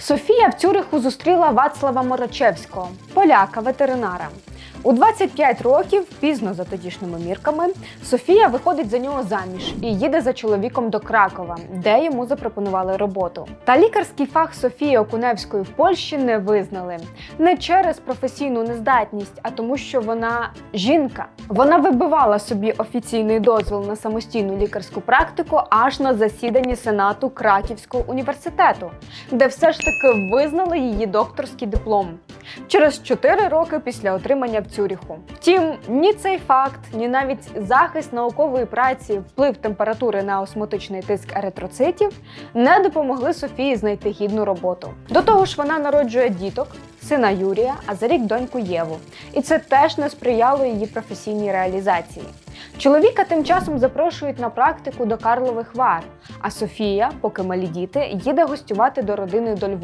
Софія в Цюриху зустріла Вацлава Морочевського, поляка, ветеринара. У 25 років, пізно за тодішніми мірками, Софія виходить за нього заміж і їде за чоловіком до Кракова, де йому запропонували роботу. Та лікарський фах Софії Окуневської в Польщі не визнали не через професійну нездатність, а тому, що вона жінка. Вона вибивала собі офіційний дозвіл на самостійну лікарську практику аж на засіданні Сенату Краківського університету, де все ж таки визнали її докторський диплом через 4 роки після отримання в Цюріху. Втім, ні цей факт, ні навіть захист наукової праці, вплив температури на осмотичний тиск еритроцитів не допомогли Софії знайти гідну роботу. До того ж, вона народжує діток, сина Юрія, а за рік доньку Єву. І це теж не сприяло її професійній реалізації. Чоловіка тим часом запрошують на практику до Карлових Вар, а Софія, поки малі діти, їде гостювати до родини до Львова.